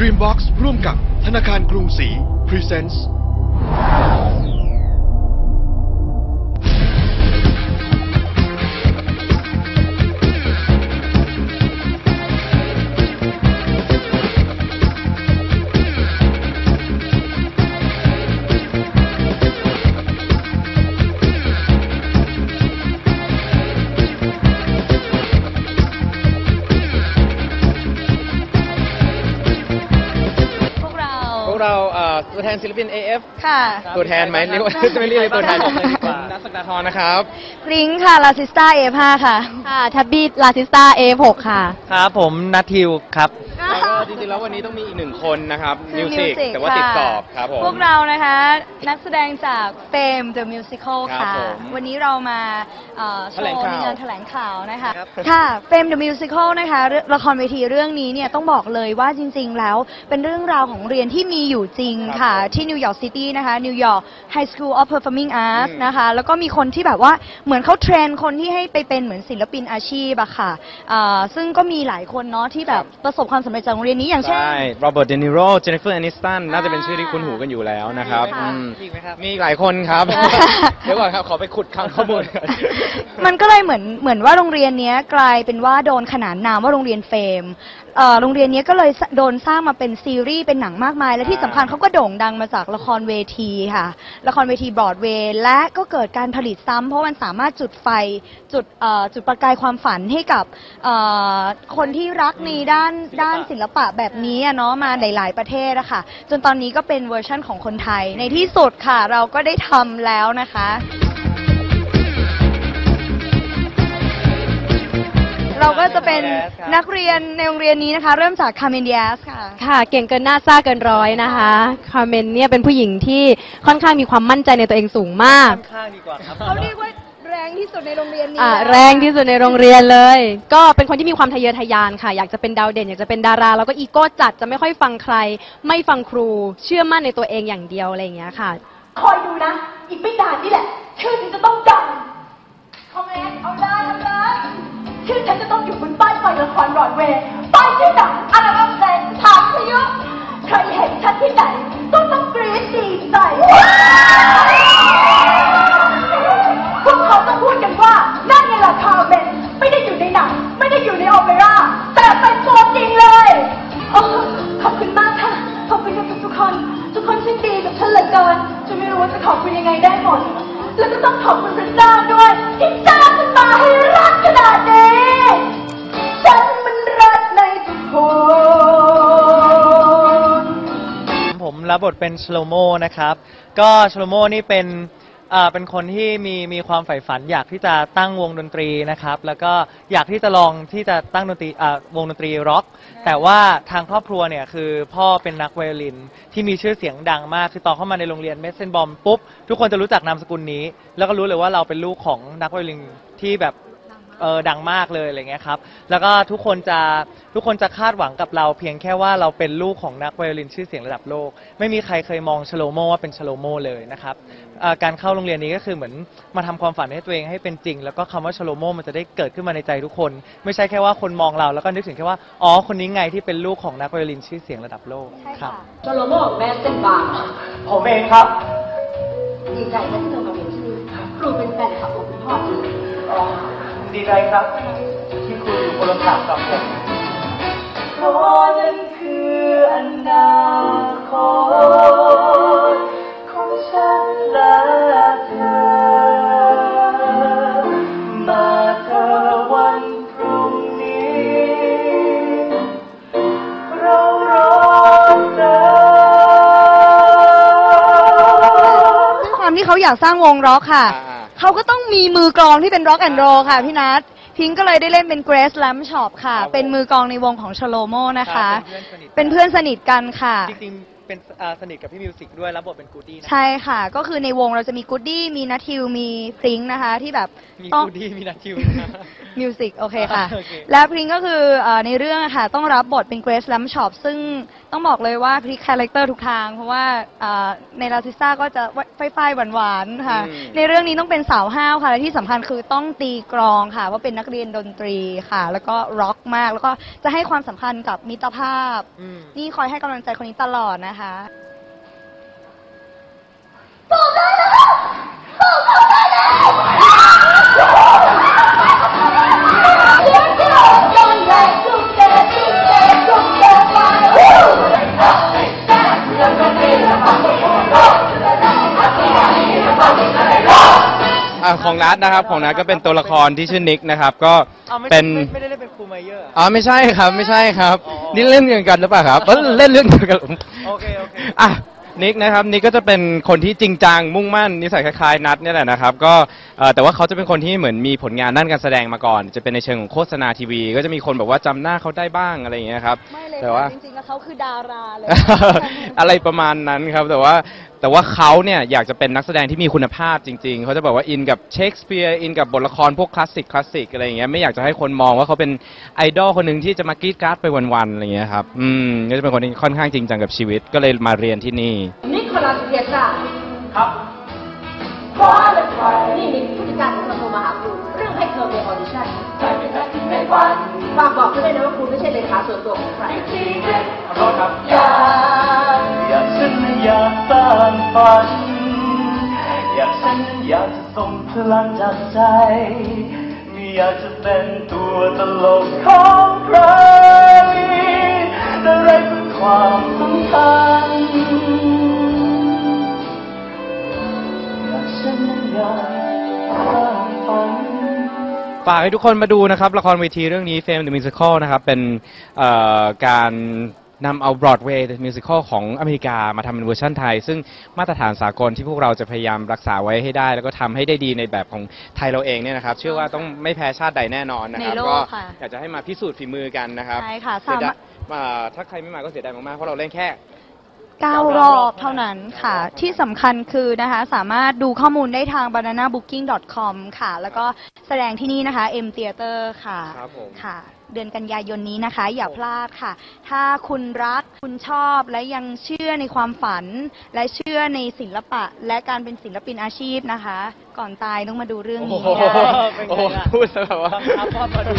Dreambox ร่วมกับธนาคารกรุงศรี Presents กเราเอ่อตัวแทนศิลปิน AF ค่ะ ตัวแทนไหมเรียกว่าจะไม่เรียกเป็นตัวแทนครับผมนัทสักดาทรนะครับลิงค่ะ ลาซิสตาเอฟห้าค่ะ ค่ะ ทับบี้ ลาซิสตาเอฟหกค่ะ ครับผมนัททิวครับ แล้วก็จริงๆแล้ววันนี้ต้องมีอีกหนึ่งคนนะครับคือมิวสิก Music แต่ว่าติดสอบครับผม พวกเรานะคะ นักแสดงจากเฟม The Musical ครัค่ะบผมวันนี้เรามาเอ่อโชแถลงว์ข่าวในงานแถลงข่าวนะคะ ครับ ค่ะเฟม The Musical นะคะเรื่องละครเวทีเรื่องนี้เนี่ยต้องบอกเลยว่าจริง ๆ แล้วเป็นเรื่องราวของเรียนที่มีอยู่จริงค่ะ ที่นิวยอร์กซิตี้นะคะนิวยอร์ก High School of Performing Arts อืม นะคะ แล้วก็มีคนที่แบบว่าเหมือนเขาเทรนคนที่ให้ไปเป็นเหมือนศิลปินอาชีพอะค่ะเอ่อซึ่งก็มีหลายคนเนาะที่แบบประสบความสำเร็จจากโรงเรียนนี้อย่างเช่น ใช่โรเบิร์ตเดนิโรเจนนิเฟอร์แอนิสตันน่าจะเป็นชื่อที่คุ้นหูกันอยู่แล้วนะครับค่ะอืมอีกไหมครับ มีอีกหลายคนครับ เดี๋ยวก่อนครับ ขอไปขุดคำข้อมูล มันก็เลยเหมือนเหมือนว่าโรงเรียนเนี้ยกลายเป็นว่าโดนขนานนามว่าโรงเรียนเฟม เอ่อโรงเรียนเนี้ยก็เลยโดนสร้างมาเป็นซีรีส์เป็นหนังมากมาย และที่สำคัญเขาก็โด่งดังมาจากละครเวทีค่ะ ละครเวทีบรอดเวย์และก็เกิดการผลิตซ้ำเพราะมันสามารถจุดไฟจุดเอ่อจุดประกายความฝันให้กับเอ่อคนที่รักในด้านด้านศิลปะแบบนี้อะเนาะมาหลายๆประเทศอะค่ะ จนตอนนี้ก็เป็นเวอร์ชั่นของคนไทย ในที่สุดค่ะเราก็ได้ทำแล้วนะคะ เราก็จะเป็นนักเรียนในโรงเรียนนี้นะคะ เริ่มจากคาเมนเดียสค่ะ ค่ะ เก่งเกินหน้าซ่าเกินร้อยนะคะ คาร์เมนเนี่ยเป็นผู้หญิงที่ค่อนข้างมีความมั่นใจในตัวเองสูงมาก ค่อนข้างดีกว่าครับเขาเรียกว่าแรงที่สุดในโรงเรียนนี้อ่าแล้วแรงที่สุดในโรงเรียนเลย ก็เป็นคนที่มีความทะเยอทะยานค่ะ อยากจะเป็นดาวเด่น อยากจะเป็นดารา แล้วก็อีโก้จัดจะไม่ค่อยฟังใคร ไม่ฟังครู เชื่อมั่นในตัวเองอย่างเดียวอะไรอย่างเงี้ยค่ะ คอยดูนะ อีกไม่นานนี่แหละ ชื่อฉันจะต้องดังเอาไงเอาได้เอาได้ ชื่อฉันจะต้องอยู่บนป้ายไฟละครบรอดเวย์ป้ายชื่อหนังอัลบั้มเพลงทางพยุใครเห็นฉันที่ไหนต้องต้องกรี๊ดดีใจพวกเขาต้องพูดกันว่านั่นไงล่ะคาร์เมนไม่ได้อยู่ในหนัง ไม่ได้อยู่ในโอเปร่าแต่เป็นตัวจริงเลยโอ้ขอบคุณมากค่ะ ขอบคุณกับทุกคน ทุกคนช่ดีกับฉันเหลือเกินฉันไม่รู้ว่าจะขอบคุณยังไงได้หมดแล้วก็ต้องขอบคุณพระเจ้าด้วยที่จ้างฉันมาให้รักขนาดนี้ บบทเป็นชโลโมนะครับ ก็ชโลโมนี่เป็นอ่าเป็นคนที่มีมีความใฝ่ฝัน อยากที่จะตั้งวงดนตรีนะครับ แล้วก็อยากที่จะลองที่จะตั้งดนตรีอ่าวงดนตรีร็อก แต่ว่าทางครอบครัวเนี่ยคือพ่อเป็นนักไวโอลิน ที่มีชื่อเสียงดังมาก คือตอนเข้ามาในโรงเรียนเมสเซนบอมปุ๊บ ทุกคนจะรู้จักนามสกุลนี้ แล้วก็รู้เลยว่าเราเป็นลูกของนักไวโอลินที่แบบ เออดังมากเลยอะไรเงี้ยครับ แล้วก็ทุกคนจะทุกคนจะคาดหวังกับเรา เพียงแค่ว่าเราเป็นลูกของนักไวโอลินชื่อเสียงระดับโลก ไม่มีใครเคยมองชโลโมว่าเป็นชโลโมเลยนะครับเอ่อการเข้าโรงเรียนนี้ก็คือเหมือนมาทำความฝันให้ตัวเองให้เป็นจริง แล้วก็คำว่าชโลโมมันจะได้เกิดขึ้นมาในใจทุกคน ไม่ใช่แค่ว่าคนมองเราแล้วก็นึกถึงแค่ว่าอ๋อคนนี้ไงที่เป็นลูกของนักไวโอลินชื่อเสียงระดับโลกครับโจโลโมแม่เส้นบางผมเองครับดีใจนะที่เธอมาเรียนที่นี่ครูเป็นแฟนคลับของคุณพ่อคุณ ดีใจครับ ที่คุณอยู่คนละขับกับผมเพราะนั่นคืออนาคตของฉันและเธอ มาเธอวันพรุ่งนี้ เรารอเธอ ด้วยความที่เขาอยากสร้างวงร็อกค่ะ อ่า เขาก็ต้องมีมือกลองที่เป็นร็อกแอนด์โรค่ะพี่นัทพิงค์ก็เลยได้เล่นเป็นเกรซ l ลมชอปค่ะครับผมเป็นมือกลองในวงของชโลโมนะคะครับเป็นเพื่อนสนิทกันค่ะ จริงเป็นอ่าสนิทกับพี่มิวสิกด้วยรับบทเป็นกูดี้นะใช่ค่ะ ก็คือในวงเราจะมีกูดดี้มีนัททิวมีพริ้งนะคะ ที่แบบมีต้อง กูดี้มีนัททิวมิวสิกโอเคค่ะโอเคและพริ้งก็คือเอ่อในเรื่องอะค่ะ ต้องรับบทเป็นเกรซลัมชอปซึ่งต้องบอกเลยว่าพริกคาแรคเตอร์ทุกทาง เพราะว่าเอ่อในลาซิสตาก็จะไฟไฟหวานๆค่ะ อืม ในเรื่องนี้ต้องเป็นสาวห้าวค่ะ และที่สำคัญคือต้องตีกลองค่ะเพราะเป็นนักเรียนดนตรีค่ะ แล้วก็ร็อกมาก แล้วก็จะให้ความสำคัญกับมิตรภาพ อืม นี่คอยให้กำลังใจคนนี้ตลอดนะคะ อะของนัทนะครับ ของนัทก็เป็นตัวละครที่ชื่อนิกนะครับ ก็เอาไม่เป็น ไม่ไม่ได้เล่นเป็นครูไมเยอร์อะ อ๋อไม่ใช่ครับไม่ใช่ครับ อ๋อ นี่เล่นเรื่องกันหรือเปล่าครับเอ้ยเล่นเรื่องเดียวกันโอเคโอเคอะนิกนะครับนิกก็จะเป็นคนที่จริงจังมุ่งมั่นนิสัยคล้ายๆนัทเนี่ยแหละนะครับ ก็เอ่อแต่ว่าเขาจะเป็นคนที่เหมือนมีผลงานด้านการแสดงมาก่อน จะเป็นในเชิงของโฆษณาทีวี ก็จะมีคนบอกว่าจำหน้าเขาได้บ้างอะไรอย่างเงี้ยครับไม่เลยแต่ว่า ค่ะจริงๆ แล้วเขาคือดาราเลย อะไรประมาณนั้นครับ แต่ว่า แต่ว่าเขาเนี่ยอยากจะเป็นนักแสดงที่มีคุณภาพจริง ๆ เขาจะบอกว่าอินกับเชคสเปียร์อินกับบทละครพวกคลาสสิกคลาสสิกอะไรอย่างเงี้ยไม่อยากจะให้คนมองว่าเขาเป็นไอดอลคนหนึ่งที่จะมากรีดกราร์ดไปวันๆอะไรอย่างเงี้ยครับอืมก็จะเป็นคนที่ค่อนข้างจริงจังกับชีวิตก็เลยมาเรียนที่นี่นิโคลัสเพียซ่าครับขอเลยขอนี่นี่ผู้จัดการของเราโทรมาหาคุณเรื่องให้เธอไปออดิชั่นใช่เป็นการที่ไม่ฝันฝากบอกเขาด้วยนะว่าคุณไม่ใช่เลขาส่วนตัวของใครขอโทษครับ ฝัน อยากฉันนั้นอยากจะส่งพลังจากใจไม่อยากจะเป็นตัวตลกของใครแต่ไรเพื่อความสำคัญอยากฉันอยากฝากให้ทุกคนมาดูนะครับ ละครเวทีเรื่องนี้ Fame the Musical นะครับ เป็นการ นำเอา Broadway the Musical ของอเมริกามาทำเป็นเวอร์ชันไทย ซึ่งมาตรฐานสากลที่พวกเราจะพยายามรักษาไว้ให้ได้ แล้วก็ทำให้ได้ดีในแบบของไทยเราเองเนี่ยนะครับ เชื่อว่าต้องไม่แพ้ชาติใดแน่นอนนะครับ ในโลกก็ค่ะ อยากจะให้มาพิสูจน์ฝีมือกันนะครับใช่ค่ะเสียดายสามารถอ่าถ้าใครไม่มาก็เสียดายมากๆ เพราะเราเล่นแค่เก้ารอบเท่านั้นค่ะ ที่สำคัญคือนะคะสามารถดูข้อมูลได้ทาง bananabooking.com ค่ะ แล้วก็แสดงที่นี่นะคะ M Theater ค่ะครับผม ค่ะ เดือนกันยายนนี้นะคะ อย่าพลาดค่ะ ถ้าคุณรักคุณชอบและยังเชื่อในความฝัน และเชื่อในศิลปะ และการเป็นศิลปินอาชีพนะคะ ก่อนตายต้องมาดูเรื่องนี้โอ้โหค่ะเป็นไงโอ้โหล่ะพูดซะแบบว่าบังคับว่ามาดู